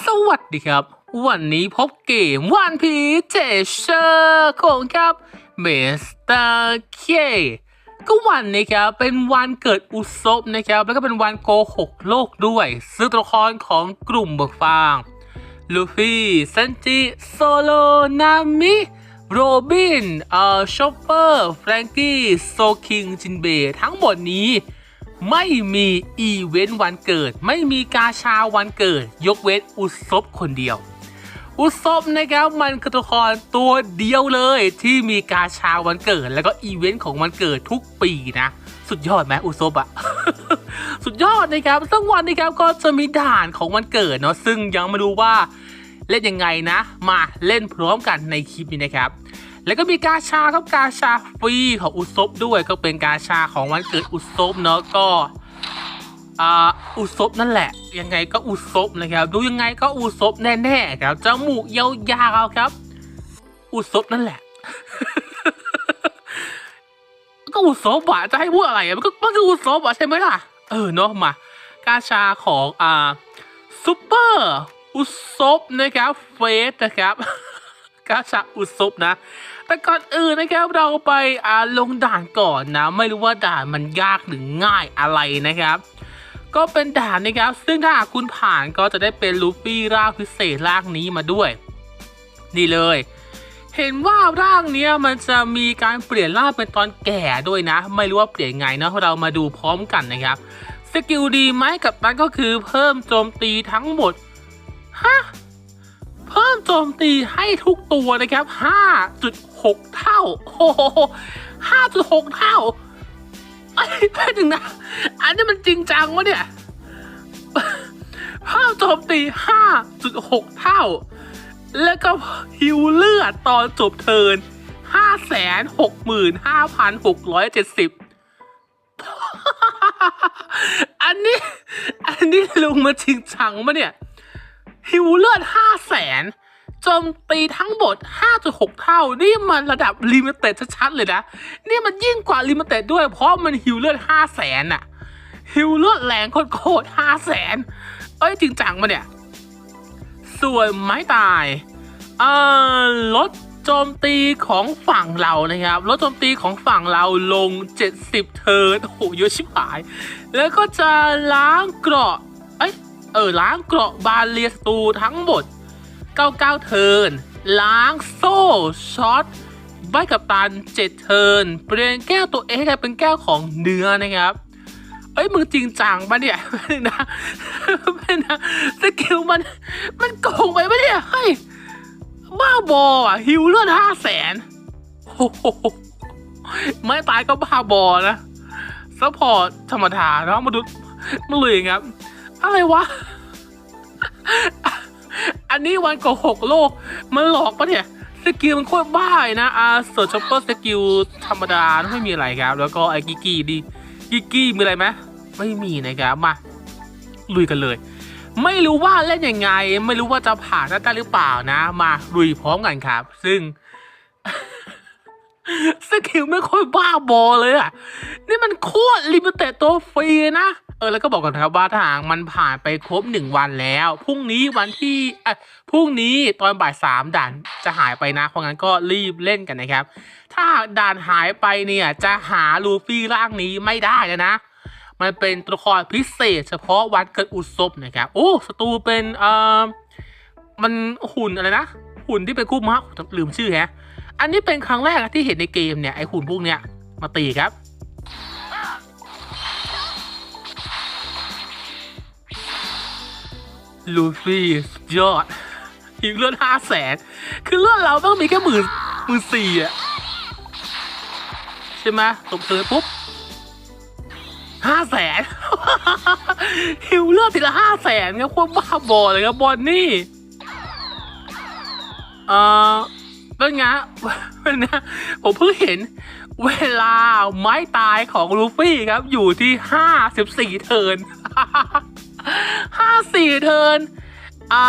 สวัสดีครับ วันนี้พบเกมวันพีเจเชอร์ของครับเมสเตอร์เคก็วันนี้ครับเป็นวันเกิดอุซบนะครับ แล้วก็เป็นวันโกหกโลกด้วยซึ่งตัวละครของกลุ่มเบิกฟางลูฟี่ซันจิโซโลนามิโรบินเอ่อชอปเปอร์แฟรงกี้โซคิงจินเบทั้งหมดนี้ ไม่มีอีเวนต์วันเกิด ไม่มีกาชาวันเกิด ยกเว้นอุซบคนเดียว อุซบนะครับมันคือตัวละครตัวเดียวเลยที่มีกาชาวันเกิด แล้วก็อีเวนต์ของวันเกิดทุกปีนะ สุดยอดไหมอุซบอะสุดยอดนะครับซึ่งวันนี้ครับก็จะมีด่านของวันเกิดเนาะซึ่งยังไม่รู้ว่าเล่นยังไงนะ มาเล่นพร้อมกันในคลิปนี้นะครับ แล้วก็มีกาชาครับกาชาฟรีของอุซบด้วยก็เป็นกาชาของวันเกิดอุซบเนาะก็อ่าอุซบนั่นแหละ ยังไงก็อุซบนะครับ ดูยังไงก็อุซบแน่ๆครับจมูกยาวๆครับ อุซบนั่นแหละ ก็อุซบอะจะให้พูดอะไรอะมันก็มันคืออุซบอะใช่ไหมล่ะ เออเนาะมากาชาของอ่าซูเปอร์อุซบนะครับเฟสนะครับ กาชาอุซบนะ แต่ก่อนอื่นนะครับเราไปอ่าลงด่านก่อนนะ ไม่รู้ว่าด่านมันยากหรือง่ายอะไรนะครับ ก็เป็นด่านนะครับ ซึ่งถ้าหากคุณผ่านก็จะได้เป็นลูฟี่ร่างพิเศษร่างนี้มาด้วย นี่เลย เห็นว่าร่างเนี้ยมันจะมีการเปลี่ยนร่างเป็นตอนแก่ด้วยนะ ไม่รู้ว่าเปลี่ยนไงนะเรามาดูพร้อมกันนะครับสกิลดีไหมกับนั้นก็คือเพิ่มโจมตีทั้งหมด ฮะ มโจมตีให้ทุกตัวนะครับ 5.6 เท่า โอ้โห5.6 เท่าไอ้แป๊บนึงนะ อันนี้มันจริงจังวะเนี่ยเพิ่มโจมตี 5.6 เท่า แล้วก็ฮิวเลือดตอนจบเทิน 565,670อันนี้ อันนี้ลุงมาจริงจังมะเนี่ย ฮิวเลือดห้าแสน จมตีทั้งหมด 5.6 เท่า นี่มันระดับลิมิเต็ดชัดๆเลยนะ นี่มันยิ่งกว่าลิมิเต็ดด้วย เพราะมันฮิวเลือด5 0 0แสนอะฮิวเลือดแรงโคตรๆ5แสนเอ้ยจริงจังมาเนี่ย ส่วนไม้ตายเอ่อลดโจมตีของฝั่งเรานะครับลดโจมตีของฝั่งเราลง 70 เทิร์นโอ้โหเยอะชิบหาย แล้วก็จะล้างเกราะเอ้ยเออล้างเกราะบาเลียสตูทั้งหมด 99 เทิร์น ล้างโซ่ช็อตใบกับตัน 7 เทิร์น เปลี่ยนแก้วตัวเองให้เป็นแก้วของเนื้อนะครับ เอ้ยมึงจริงจังปะเนี่ยไม่นะไม่นะสกิลมัน มันโกงไปปะเนี่ยเฮ้ยบ้าบออะฮิวเลือดห้าแสนโอ้โหไม่ตายก็บ้าบอนะซัพพอร์ตธรรมดาเนาะมาดูมาเลยครับ อะไรวะ อันนี้วันโกหกโลก มันหลอกปะเนี่ย สกิลมันโคตรบ้าเลยนะอาเสิร์ชช็อปเปอร์สกิลธรรมดาไม่มีอะไรครับ แล้วก็ไอ้กิกี้ดีกิกกี้มีอะไรไหมไม่มีนะครับมาลุยกันเลย ไม่รู้ว่าเล่นยังไง ไม่รู้ว่าจะผ่านได้หรือเปล่านะ มาลุยพร้อมกันครับ ซึ่งสกิลไม่ค่อยบ้าบอเลยอะ นี่มันโคตรลิมิเต็ดตัวฟรีนะ เออแล้วก็บอกกันนะครับว่าถ้าหากมันผ่านไปครบหนึ่งวันแล้วพรุ่งนี้วันที่เอ่อพรุ่งนี้ตอนบ่ายสามด่านจะหายไปนะเพราะงั้นก็รีบเล่นกันนะครับ ถ้าด่านหายไปเนี่ยจะหาลูฟี่ร่างนี้ไม่ได้แล้วนะ มันเป็นตัวละครพิเศษ เฉพาะวันเกิดอุศบนะครับโอ้ศัตรูเป็นเอ่อมันหุ่นอะไรนะ หุ่นที่เป็นคู่ม้าลืมชื่อแฮะอันนี้เป็นครั้งแรกที่เห็นในเกมเนี่ยไอหุ่นพวกเนี้ยมาตีครับ ลูฟี่สุดยอดอีกเลือดห้าแสนคือเลือดเราต้องมีแค่หมื่นหมื่นสี่อะใช่ไหมตบเธอปุ๊บห้าแสนหิวเลือดทีละห้าแสนครับโคตรบ้าบอเลยครับบอลนี่เออเป็นไงเป็นไงผมเพิ่งเห็นเวลาไม้ตายของลูฟี่ครับอยู่ที่ห้าสิบสี่เทิร์น ห้าสี่เทิร์นอ่า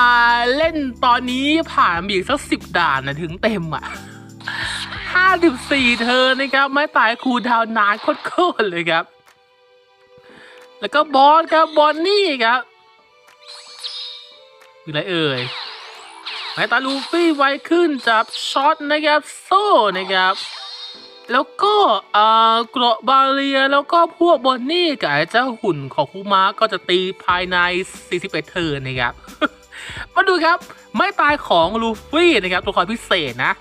เล่นตอนนี้ผ่านมีอีกสักสิบด่านนะถึงเต็มอะห้าสิบสี่เทิร์นนะครับ ไม้ตายคูดาวนานโคตรเลยครับ แล้วก็บอสครับบอนนี่ครับมีอะไรเอ่ยไม้ตาลูฟี่ไวขึ้นจับช็อตนะครับ โซ่นะครับ แล้วก็อ่าเกราะบาเรียแล้วก็พวกบอนนี่กับไอ้เจ้าหุ่นของคูมาก็จะตีภายใน 41 เทิร์นนะครับ มาดูครับ ไม่ตายของลูฟี่นะครับ ตัวละคอยพิเศษนะ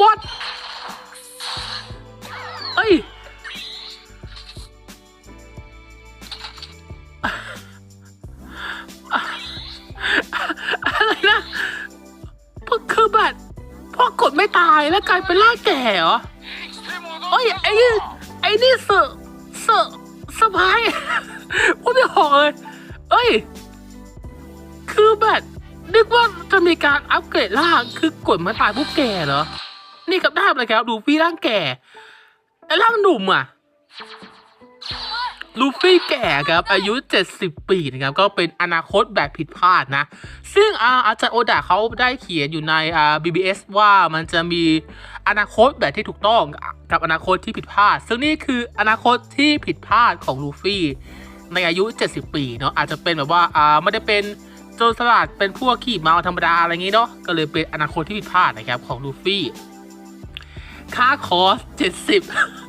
what ายเป็นล่าแก่เหรอเอ้ยไอ้นี่ไอ้นี่เสอะเสอะสบายพูดไม่ออกเลย เอ้ย คือแบบนึกว่าจะมีการอัปเกรดร่างคือกดมาตายพวกแก่เหรอ นี่กับด้ามเลยครับดูพี่ร่างแก่ไอ้ร่างหนุ่มอะ ลูฟี่แก่ครับ อายุ 70 ปีนะครับ ก็เป็นอนาคตแบบผิดพลาดนะ ซึ่งอาอาจารย์โอดะเขาได้เขียนอยู่ในอ่า BBS ว่ามันจะมีอนาคตแบบที่ถูกต้องกับอนาคตที่ผิดพลาด ซึ่งนี่คืออนาคตที่ผิดพลาดของลูฟี่ ในอายุ 70 ปีเนาะอาจจะเป็นแบบว่าอ่าไม่ได้เป็นโจรสลัดเป็นพวกขี่เมาธรรมดาอะไรอย่างงี้เนาะก็เลยเป็นอนาคตที่ผิดพลาดนะครับของลูฟี่ค่าคอส70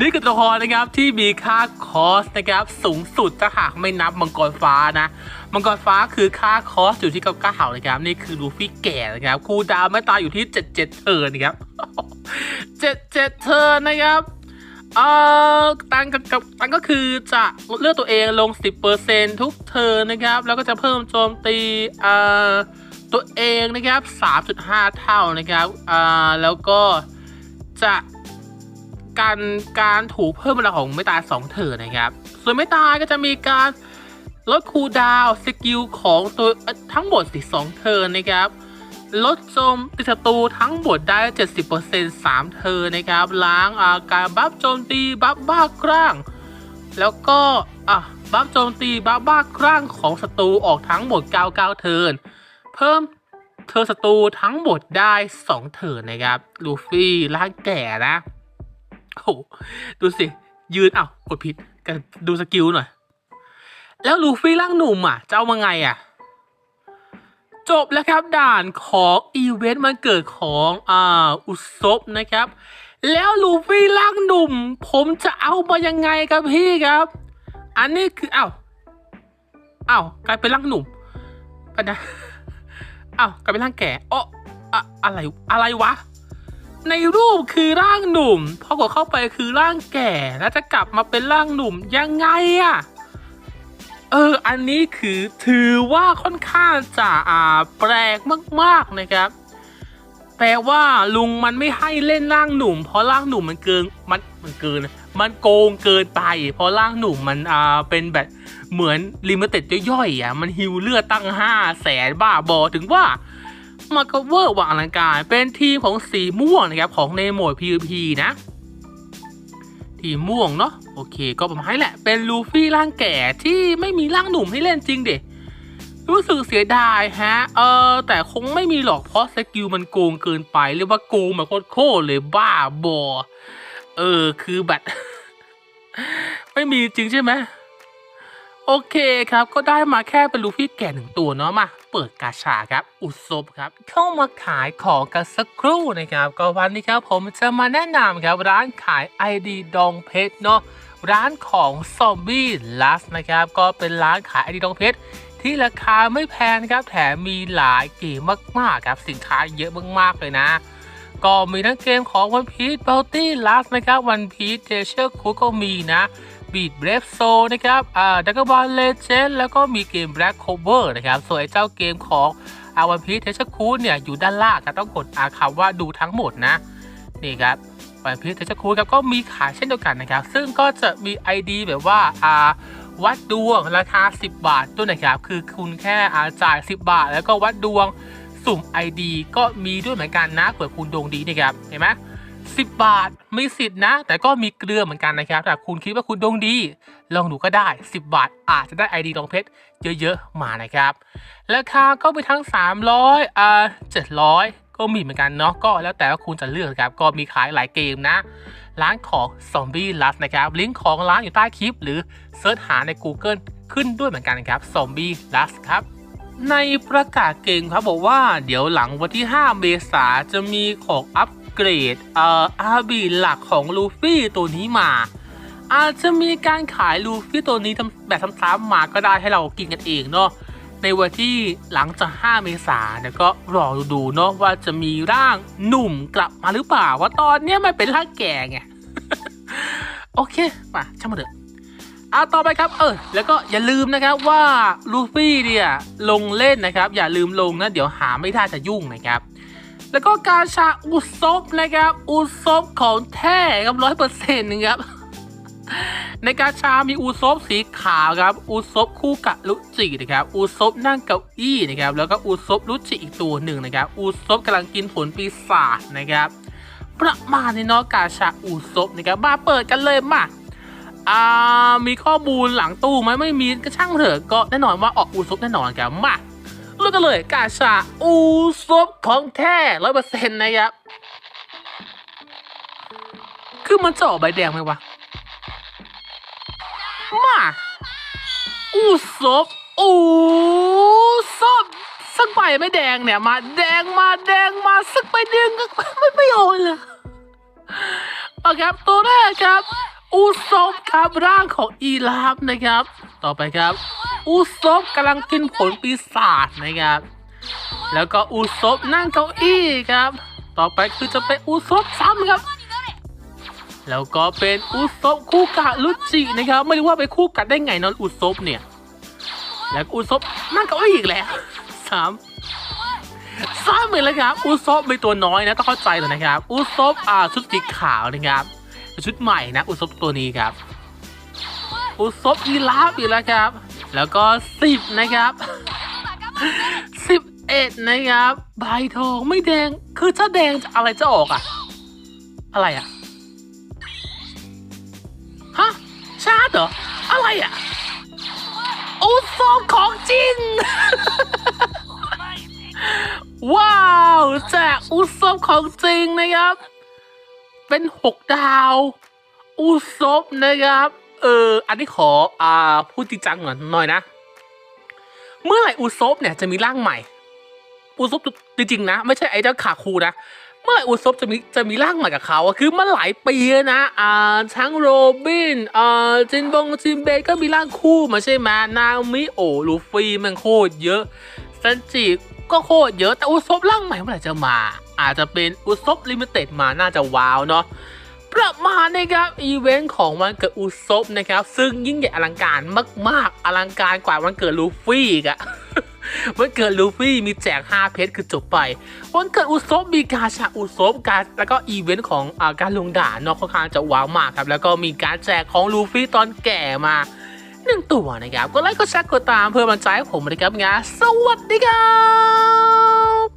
นี่คือตัวละครนะครับที่มีค่าคอสนะครับ สูงสุดถ้าหากไม่นับมังกรฟ้านะมังกรฟ้าคือค่าคอสอยู่ที่เก้าเก้านะครับ นี่คือลูฟี่แก่นะครับคูดาวไม่ตายอยู่ที่77เทิร์นนะครับ77เทิร์นนะครับเอ่อตังกับกับตังก็คือจะลดเลือดตัวเองลง 10%ทุกเทิร์นะครับ แล้วก็จะเพิ่มโจมตีเอ่อตัวเองนะครับ 3.5 เท่านะครับอ่าแล้วก็จะ การการถูกเพิ่มพลังของไม่ตาย2เทิร์นะครับ ส่วนไม่ตาก็จะมีการลดคูดาวสกิลของตัวทั้งหมดสิ2เทิร์นนะครับ ลดโจมตีศัตรูทั้งหมดได้ 70% 3 เทิร์นนะครับ ล้างอาการบัฟโจมตีบัฟบ้าคลั่ง แล้วก็อะบัฟโจมตีบัฟบ้าคลั่งของศัตรูออกทั้งหมด 99 เทิร์น เพิ่มเธอศัตรูทั้งหมดได้ 2เทิร์นนะครับ ลูฟี่ร่างแก่นะ โอ้ดูสิ ยืนเอ้ากดผิดกันดูสกิลหน่อย แล้วลูฟี่ร่างหนุ่มอะ จะเอามาไงอะ จบแล้วครับด่านของอีเวนต์มันเกิดของอ่าอุซบนะครับ แล้วลูฟี่ร่างหนุ่ม ผมจะเอามายังไงครับพี่ครับ อันนี้คืออ้าวอ้าวกลายเป็นร่างหนุ่มปะนะอ้าวกลายเป็นร่างแก่อ๋ออะไรอะไรวะ ในรูปคือร่างหนุ่ม พอกดเข้าไปคือร่างแก่ แล้วจะกลับมาเป็นร่างหนุ่มยังไงอะเออ อันนี้คือถือว่าค่อนข้างจะอ่าแปลกมากๆนะครับ แปลว่าลุงมันไม่ให้เล่นร่างหนุ่ม เพราะร่างหนุ่มมันเกินมันมันเกิน มันโกงเกินไป เพราะร่างหนุ่มมันอ่าเป็นแบบเหมือนลิมิเต็ดย่อยๆอะมันฮิวเลือดตั้งห้าแสนบ้าบอถึงว่า มาก็เวอร์วังอลังการ เป็นทีมของสีม่วงนะครับของในโหมด PVP นะ ทีมม่วงเนาะโอเค ก็ประมาณนี้แหละ เป็นลูฟี่ร่างแก่ที่ไม่มีร่างหนุ่มให้เล่นจริงเด็รู้สึกเสียดายฮะ เออแต่คงไม่มีหรอกเพราะสกิลมันโกงเกินไป เรียกว่าโกงแบบโคตรๆเลยบ้าบอ เออ คือแบบไม่มีจริงใช่ไหม โอเคครับ ก็ได้มาแค่เป็นลูฟี่แก่หนึ่งตัวเนาะมา เปิดกาชาครับ อุศบครับ เข้ามาขายของกันสักครู่นะครับ ก็วันนี้ครับผมจะมาแนะนำครับร้านขาย ID ดองเพชรเนาะร้านของซอมบี้ลัสนะครับ ก็เป็นร้านขาย ID ดองเพชรที่ราคาไม่แพงครับแถมมีหลายเกมมากๆครับสินค้าเยอะมากๆเลยนะ ก็มีทั้งเกมของ One Piece Bounty Last นะครับ One Piece Treasure Cruise ก็มีนะ Beat Brave Soul นะครับอ่า Dragon Ball Legend แล้วก็มีเกม Black Clover นะครับ ส่วนไอ้เจ้าเกมของอา One Piece Treasure Cruise เนี่ยอยู่ด้านล่างครับต้องกดอาคำว่าดูทั้งหมดนะนี่ครับ One Piece Treasure Cruise ครับก็มีขายเช่นเดียวกันนะครับ ซึ่งก็จะมี ID แบบว่าอ่าวัดดวงราคา 10 บาทด้วยนะครับ คือคุณแค่อาจ่าย 10 บาท แล้วก็วัดดวงสุ่ม ID ก็มีด้วยเหมือนกันนะเผื่อคุณดวงดีนะครับเห็นไหม 10 บาทมีสิทธิ์นะ แต่ก็มีเกลือเหมือนกันนะครับถ้าคุณคิดว่าคุณดวงดี ลองดูก็ได้ 10 บาท อาจจะได้ ID รองเพชรเยอะๆมานะครับราคาก็มีทั้ง 300อ่า700ก็มีเหมือนกันเนาะก็แล้วแต่ว่าคุณจะเลือกครับ ก็มีขายหลายเกมนะ ร้านของ Zombie Lust นะครับ ลิงก์ของร้านอยู่ใต้คลิป หรือเซิร์ชหาใน Google ขึ้นด้วยเหมือนกันครับ Zombie Lust ครับ ในประกาศเก่งครับบอกว่าเดี๋ยวหลังวันที่ 5 เมษาจะมีของอัป เกรดเอ่ออาบีหลักของลูฟี่ตัวนี้มา อาจจะมีการขายลูฟี่ตัวนี้ทำแบบซ้ำๆมาก็ได้ให้เรากินกันเองเนาะในวันที่หลังจาก 5 เมษาเนี่ยก็รอดูเนาะว่าจะมีร่างหนุ่มกลับมาหรือเปล่าว่าตอนเนี้ยมันเป็นร่างแก่ไง โอเค มาช่างมาเถอะเอาต่อไปครับ เออ แล้วก็อย่าลืมนะครับว่าลูฟี่เนี่ยลงเล่นนะครับ อย่าลืมลงนะ เดี๋ยวหาไม่ได้จะยุ่งนะครับ แล้วก็กาชาอุซบนะครับ อุซบของแท้ครับร้อยเปอร์เซ็นต์นะครับ ในกาชามีอุซบสีขาวครับ อุซบคู่กับลุจินะครับ อุซบนั่งเก้าอี้นะครับ แล้วก็อุซบลุจิอีกตัวหนึ่งนะครับ อุซบกำลังกินผลปีศาจนะครับ ประมาณในเนอกกาชาอุซบนะครับ มาเปิดกันเลยมาอ่ามีข้อมูลหลังตู้ไหมไม่มีก็ช่างเถอะก็แน่นอนว่าออกอุซบแน่นอนครับมา เลือกกันเลยกาชาอุซบของแท้ร้อยเปอร์เซ็นต์นะครับ คือมันจะออกใบแดงไหมวะ มา อูซบอูซบสักใบไม่แดงเนี่ย มาแดงมาแดงมาสักใบแดงก็ไม่ไม่โอนเลยโอเคครับตัวแรกครับ อูซบครับร่างของอีลาฟนะครับ ต่อไปครับ อูซบกำลังกินผลปีศาจนะครับ แล้วก็อูซบนั่งเก้าอี้ครับ ต่อไปคือจะเป็นอูซบซ้ำครับ แล้วก็เป็นอุซบคู่กะลุจินะครับ ไม่รู้ว่าไปคู่กัดได้ไงนอนอุซบเนี่ย แล้วอุซบนั่งเก้าอี้อีกแล้วสามสามเหมือนเลยครับอุซบเป็นตัวน้อยนะต้องเข้าใจเลยนะครับอุซบอ่าชุดสีขาวนะครับชุดใหม่นะ อุซบตัวนี้ครับ อุซบยีราฟอีกแล้วครับ แล้วก็สิบนะครับสิบเอ็ดนะครับ ใบทองไม่แดงคือถ้าแดงอะไรจะออกอะอะไรอะฮะชาร์จเหรอ อะไรอะอ้ซองของจริงว้าวแจกอุซบของจริงนะครับ เป็นหกดาว อุซบนะครับ เออ อันนี้ขออ่าพูดจริงจังหน่อยหน่อยนะ เมื่อไหร่อุซบเนี่ยจะมีร่างใหม่ อุซบจริงๆนะ ไม่ใช่ไอ้เจ้าขาคูนะ เมื่อไหร่อุซบจะมีจะมีร่างใหม่กับเขาอะคือมันหลายปีนะ อ่าทั้งโรบิน อ่าจินบงจินเบก็มีร่างคู่มาใช่ไหมนามิโอลูฟี่มันโคตรเยอะซันจิก็โคตรเยอะแต่อุซบร่างใหม่เมื่อไหร่จะมา อาจจะเป็นอุซบลิมิเต็ดมาน่าจะว้าวเนาะ ประมาณนะครับอีเวนต์ของวันเกิดอุซบนะครับ ซึ่งยิ่งใหญ่อลังการมาก ๆ อลังการกว่าวันเกิดลูฟี่อีกอะวันเกิดลูฟี่มีแจก 5 เพชรคือจบไป วันเกิดอุซบมีการฉากอุซบการแล้วก็อีเวนต์ของอาการลงด่านนอกค่อนข้างจะว้าวมากครับ แล้วก็มีการแจกของลูฟี่ตอนแก่มาหนึ่งตัวนะครับ ก็ไลค์ก็แชร์กดตามเพื่อมันใจให้ผมนะครับงานสวัสดีครับ